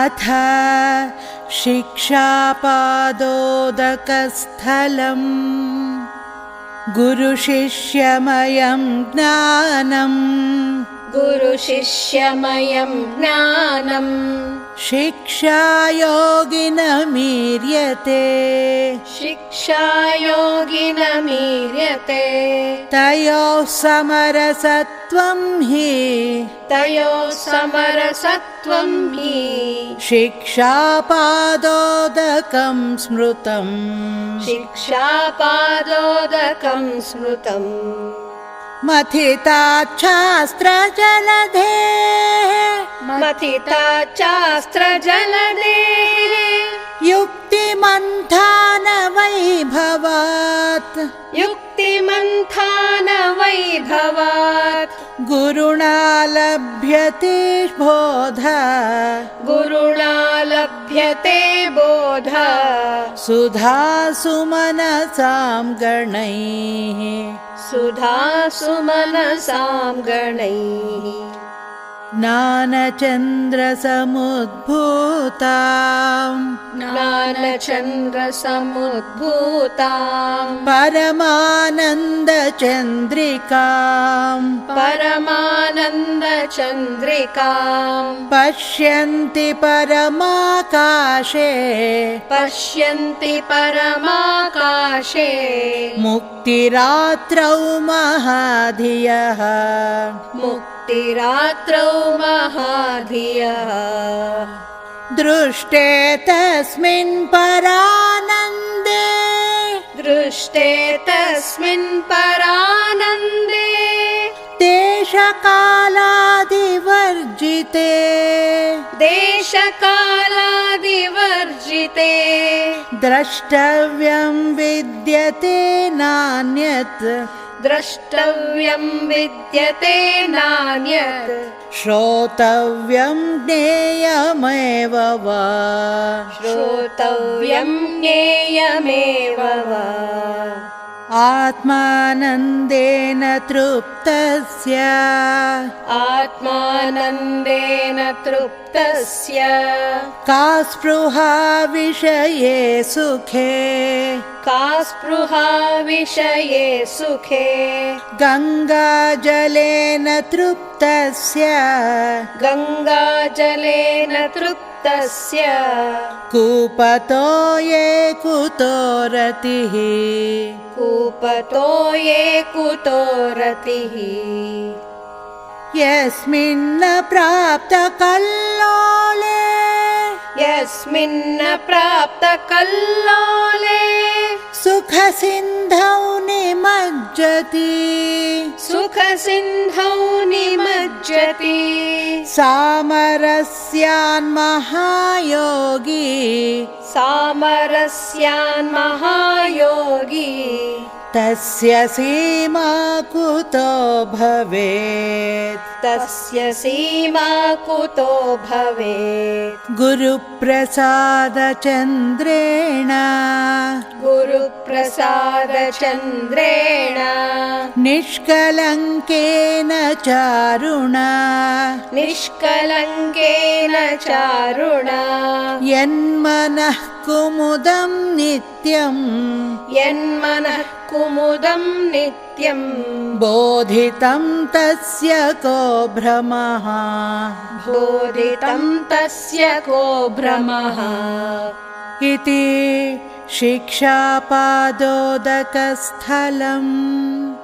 अथ शिक्षापादोदकस्थलम् गुरुशिष्यमयं ज्ञानम् गुरुशिष्यमयं ज्ञानम् शिक्षायोगिनमीर्यते। शिक्षायोगिनमीर्यते। तयोः समरसत्वं हि। तयोः समरसत्वं हि। शिक्षापादोदकं स्मृतम्। शिक्षापादोदकं स्मृतम् मथिताच्छास्त्रजलधे। मथिता चास्त्रजलदे युक्तिमन्थानवैभवात्। युक्तिमन्थान वैभवात् गुरुणा लभ्यते बोध। गुरुणा लभ्यते बोध। सुधा सुमनसां गणैः सुधा सुमनसां गणैः ज्ञानचन्द्रसमुद्भूताम्। ज्ञानचन्द्रसमुद्भूताम्। परमानन्दचन्द्रिकाम्। परमानन्दचन्द्रिकाम्। पश्यन्ति परमाकाशे। पश्यन्ति परमाकाशे। मुक्तिरात्रौ महाधियः मुक्तिरात्रौ महाधियः। दृष्टे तस्मिन् परानन्दे। दृष्टे तस्मिन् परानन्दे। देशकालादिवर्जिते। देशकालादिवर्जिते। द्रष्टव्यं विद्यते नान्यत् द्रष्टव्यं विद्यते नान्यत्। श्रोतव्यं ज्ञेयमेव वा। श्रोतव्यं ज्ञेयमेव आत्मानन्देन तृप्तस्य। आत्मानन्देन तृप्तस्य। का स्पृहा विषये सुखे। का स्पृहा विषये सुखे। गङ्गाजलेन तृप्तस्य। गङ्गाजलेन तृप्तस्य। कूपतो ये कुतो रतिः कूपतो ये कुतो रतिः। यस्मिन्न प्राप्तकल्लोले यस्मिन्न प्राप्तकल्लोले सुखसिन्धौ निमज्जति। सुखसिन्धौ निमज्जति। सामरस्यान्महायोगी सामरस्यान्महायोगी तस्य सीमा कुतो भवेत्। तस्य सीमा कुतो भवेत्। गुरुप्रसादचन्द्रेण। गुरुप्रसादचन्द्रेण। निष्कलङ्केन चारुणा। निष्कलङ्केन चारुणा। यन्मनः कुमुदं नित्यम्। यन्मनः कुमुदं नित्यम् बोधितं तस्य को भ्रमः। बोधितं तस्य को भ्रमः। इति शिक्षापादोदकस्थलम्